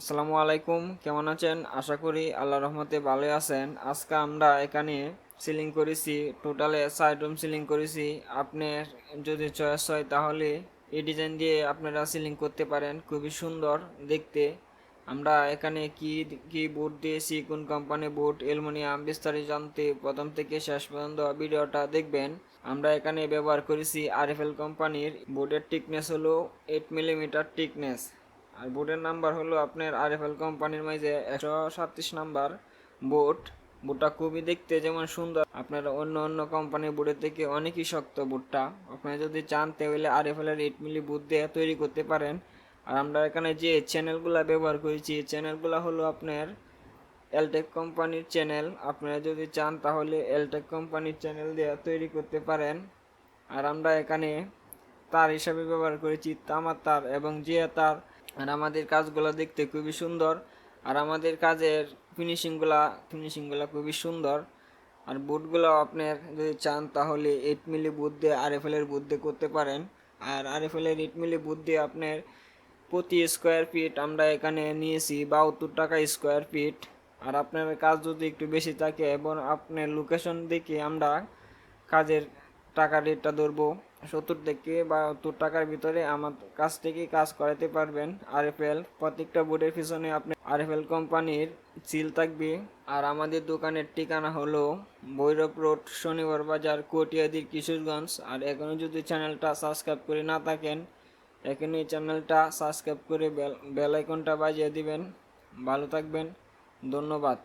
আসসালামু আলাইকুম, কেমন আছেন? আশা করি আল্লাহ রহমতে ভালো আছেন। আজকে আমরা এখানে সিলিং করেছি টোটালে সাইড রুম সিলিং করেছি। আপনার যদি চয়েস হয় তাহলে এই ডিজাইন দিয়ে আপনারা সিলিং করতে পারেন, খুবই সুন্দর দেখতে। আমরা এখানে কি কি বোর্ড দিয়েছি, কোন কোম্পানি বোর্ড অ্যালুমিনিয়াম বিস্তারিত জানতে প্রথম থেকে শেষ পর্যন্ত ভিডিওটা দেখবেন। আমরা এখানে ব্যবহার করেছি আরএফএল কোম্পানির বোর্ডের টিকনেস হলো এইট মিলিমিটার টিকনেস আর বোর্ডের নাম্বার হলো আপনার আর এফ এল কোম্পানির মাঝে একশো সাতত্রিশ নাম্বার। বোর্ড, বোর্ডটা খুবই দেখতে যেমন সুন্দর। আপনার অন্য অন্য কোম্পানির বোর্ডের থেকে অনেকই শক্ত বোর্ডটা। আপনারা যদি চান তাহলে আরএফএল এর এইট মিলি বোর্ড দিয়ে তৈরি করতে পারেন। আর আমরা এখানে যে চ্যানেলগুলো ব্যবহার করেছি, চ্যানেলগুলো হলো আপনার এলটেক কোম্পানির চ্যানেল। আপনারা যদি চান তাহলে এলটেক কোম্পানির চ্যানেল দিয়ে তৈরি করতে পারেন। আর আমরা এখানে তার হিসাবে ব্যবহার করেছি তামার তার এবং জিয়া তার। আর আমাদের কাজগুলো দেখতে খুবই সুন্দর। আর আমাদের কাজের ফিনিশিংগুলা ফিনিশিংগুলো খুবই সুন্দর। আর বুটগুলো আপনার যদি চান তাহলে এইট মিলি বুট দিয়ে আরএফএল এর বুট দিয়ে করতে পারেন। আর আরএফএল এর এইট মিলি বুট দিয়ে আপনার প্রতি স্কোয়ার ফিট আমরা এখানে নিয়েছি বাহাত্তর টাকা স্কোয়ার ফিট আর আপনার কাজ যদি একটু বেশি থাকে এবং আপনার লোকেশন দেখে আমরা কাজের টাকা রেটটা ধরবো। সত্তর থেকে বাহাত্তর টাকার ভিতরে আমার কাছ থেকে কাজ করাতে পারবেন আরএফএল। প্রত্যেকটা বোর্ডের পিছনে আপনি আরএফএল কোম্পানির সিল থাকবে। আর আমাদের দোকানের ঠিকানা হলো ভৈরব রোড, শনিবার বাজার, কটিয়াদির কিশোরগঞ্জ। আর এখনও যদি চ্যানেলটা সাবস্ক্রাইব করে না থাকেন, এখনই চ্যানেলটা সাবস্ক্রাইব করে বেল বেল আইকনটা বাজিয়ে দিবেন। ভালো থাকবেন, ধন্যবাদ।